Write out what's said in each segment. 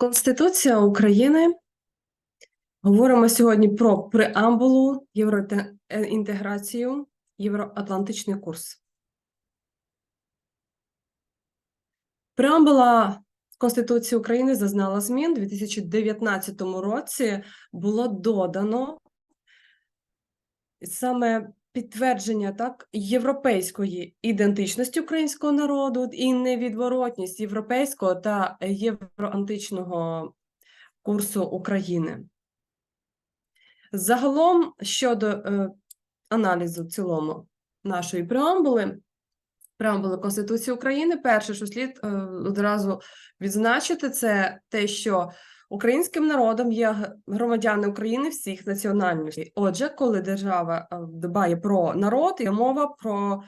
Конституція України. Говоримо сьогодні про преамбулу, євроінтеграцію, євроатлантичний курс. Преамбула Конституції України зазнала змін. У 2019 році було додано саме підтвердження так європейської ідентичності українського народу і невідворотність європейського та євроантичного курсу України. Загалом щодо е, аналізу в цілому нашої преамбули, преамбули Конституції України, перше, що слід е, одразу відзначити, це те, що Українським народом є громадяни України всіх національностей. Отже, коли держава е, дбає про народ, є мова про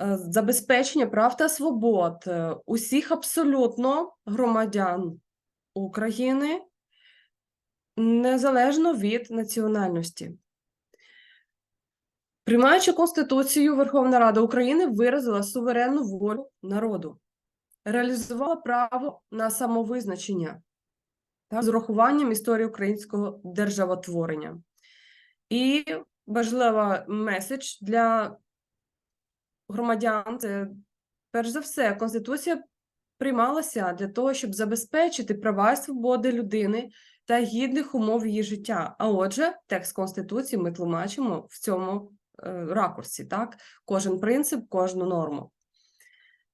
е, забезпечення прав та свобод е, усіх абсолютно громадян України, незалежно від національності. Приймаючи Конституцію, Верховна Рада України виразила суверенну волю народу, реалізувала право на самовизначення та з урахуванням історії українського державотворення. І важлива меседж для громадян це перш за все, Конституція приймалася для того, щоб забезпечити права і свободи людини та гідних умов її життя. А отже, текст Конституції ми тлумачимо в цьому е, ракурсі, так? Кожен принцип, кожну норму.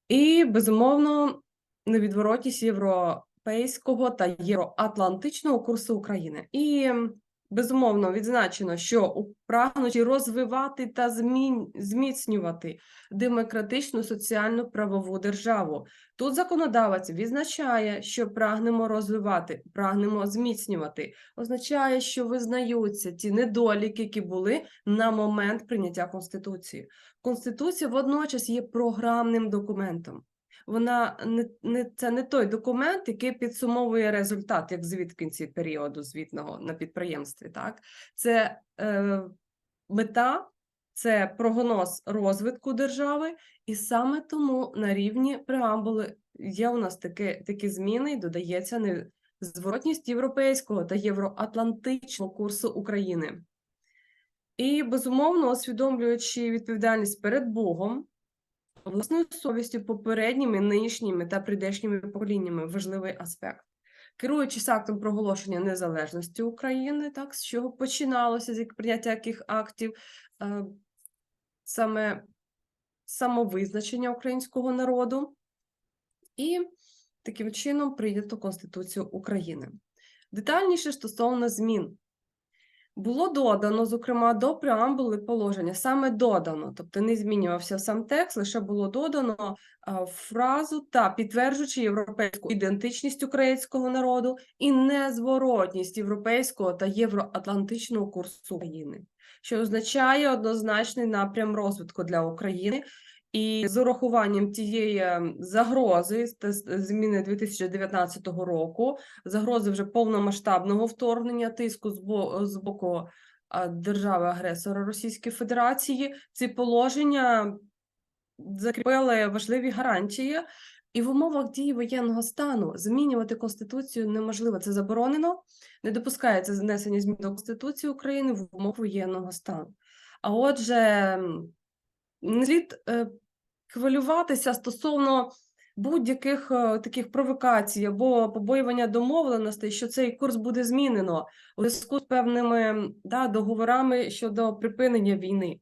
І, безумовно, невідворотність європейського та євроатлантичного курсу України. І, безумовно, відзначено, що прагнучи розвивати та змін... зміцнювати демократичну соціальну правову державу. Тут законодавець відзначає, що прагнемо розвивати, прагнемо зміцнювати, означає, що визнаються ті недоліки, які були на момент прийняття Конституції. Конституція водночас є програмним документом. Вона не, не це не той документ, який підсумовує результат, як звіт в кінці періоду звітного на підприємстві. Так, це е, мета, це прогноз розвитку держави, і саме тому на рівні преамбули є у нас такі, такі зміни, і додається незворотність європейського та євроатлантичного курсу України. І, безумовно, усвідомлюючи відповідальність перед Богом, власною совістю попередніми, нинішніми та прийдешніми поколіннями важливий аспект. Керуючись актом проголошення незалежності України, так, з чого починалося, з прийняття яких актів, е, саме самовизначення українського народу, і таким чином прийнято Конституцію України. Детальніше стосовно змін. Було додано, зокрема, до преамбули положення, саме додано, тобто не змінювався сам текст, лише було додано фразу та підтверджуючи європейську ідентичність українського народу і незворотність європейського та євроатлантичного курсу України, що означає однозначний напрям розвитку для України. І з урахуванням тієї ем, загрози з- зміни 2019 року, загрози вже повномасштабного вторгнення тиску з боку держави-агресора Російської Федерації, ці положення закріпили важливі гарантії, і в умовах дії воєнного стану змінювати конституцію неможливо. Це заборонено, не допускається занесення змін до Конституції України в умовах воєнного стану. А отже, м, не слід е, хвилюватися стосовно будь-яких е, таких провокацій або побоювання домовленостей, що цей курс буде змінено у зв'язку з певними да, договорами щодо припинення війни.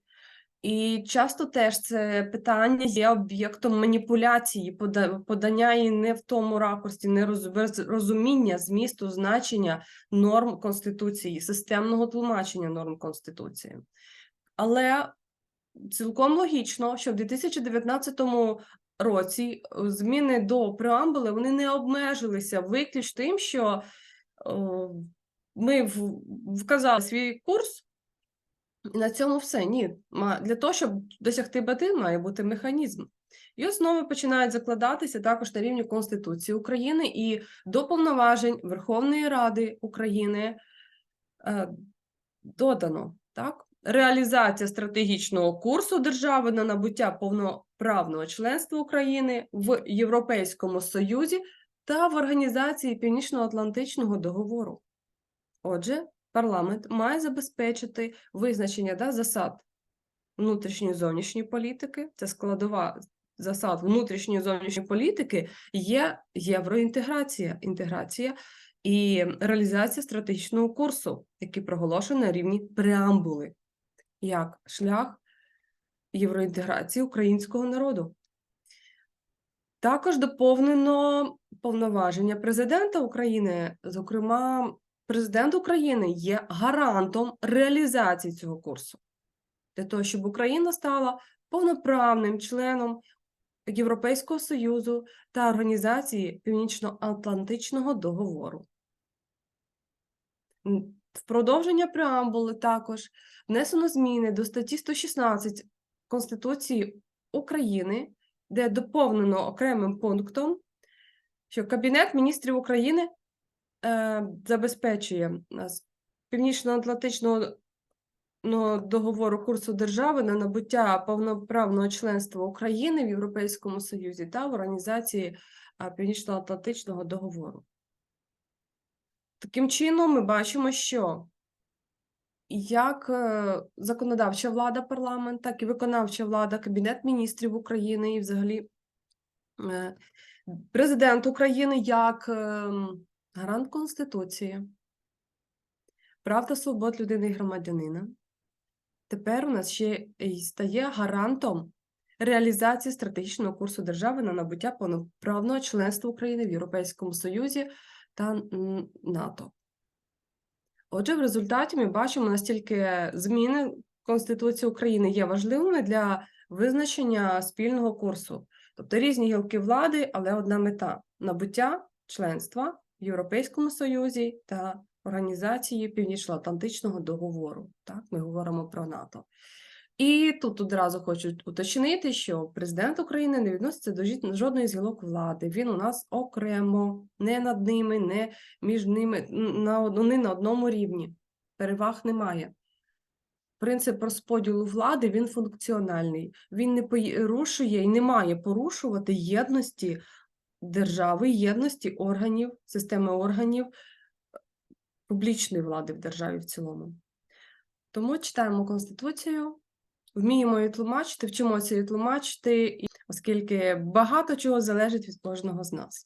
І часто теж це питання є об'єктом маніпуляції, подання і не в тому ракурсі, не розуміння змісту, значення норм Конституції, системного тлумачення норм Конституції. Але цілком логічно, що в 2019 році е, зміни до преамбули вони не обмежилися виключно тим, що е, ми вказали свій курс, і на цьому все. Ні. Для того, щоб досягти мети, має бути механізм. І основи починають закладатися також на рівні Конституції України і до повноважень Верховної Ради України е, додано так. Реалізація стратегічного курсу держави на набуття повноправного членства України в Європейському Союзі та в Організації Північно-Атлантичного договору. Отже, парламент має забезпечити визначення да, засад внутрішньої зовнішньої політики, це складова засад внутрішньої зовнішньої політики є євроінтеграція, інтеграція і реалізація стратегічного курсу, який проголошений на рівні преамбули, як шлях євроінтеграції українського народу. Також доповнено повноваження президента України. Зокрема, президент України є гарантом реалізації цього курсу для того, щоб Україна стала повноправним членом Європейського Союзу та Організації Північно-Атлантичного договору. В продовження преамбули також внесено зміни до статті 116 Конституції України, де доповнено окремим пунктом, що Кабінет міністрів України е, забезпечує нас Північно-Атлантичного ну, договору курсу держави на набуття повноправного членства України в Європейському Союзі та в Організації Північно-Атлантичного договору. Таким чином, ми бачимо, що як е, законодавча влада парламент, так і виконавча влада, Кабінет міністрів України і взагалі е, президент України як ем, гарант Конституції, прав та свобод людини і громадянина. Тепер у нас ще й стає гарантом реалізації стратегічного курсу держави на набуття повноправного членства України в Європейському Союзі та НАТО. Отже, в результаті ми бачимо, настільки зміни Конституції України є важливими для визначення спільного курсу. Тобто різні гілки влади, але одна мета набуття членства в Європейському Союзі та Організації Північно-Атлантичного договору. Так, ми говоримо про НАТО. І тут одразу хочу уточнити, що президент України не відноситься до жодної з гілок влади. Він у нас окремо, не над ними, не між ними, на, од- вони на одному рівні. Переваг немає. Принцип розподілу влади він функціональний. Він не порушує і не має порушувати єдності держави, єдності органів, системи органів публічної влади в державі в цілому. Тому читаємо Конституцію, вміємо її тлумачити, вчимося її тлумачити, оскільки багато чого залежить від кожного з нас.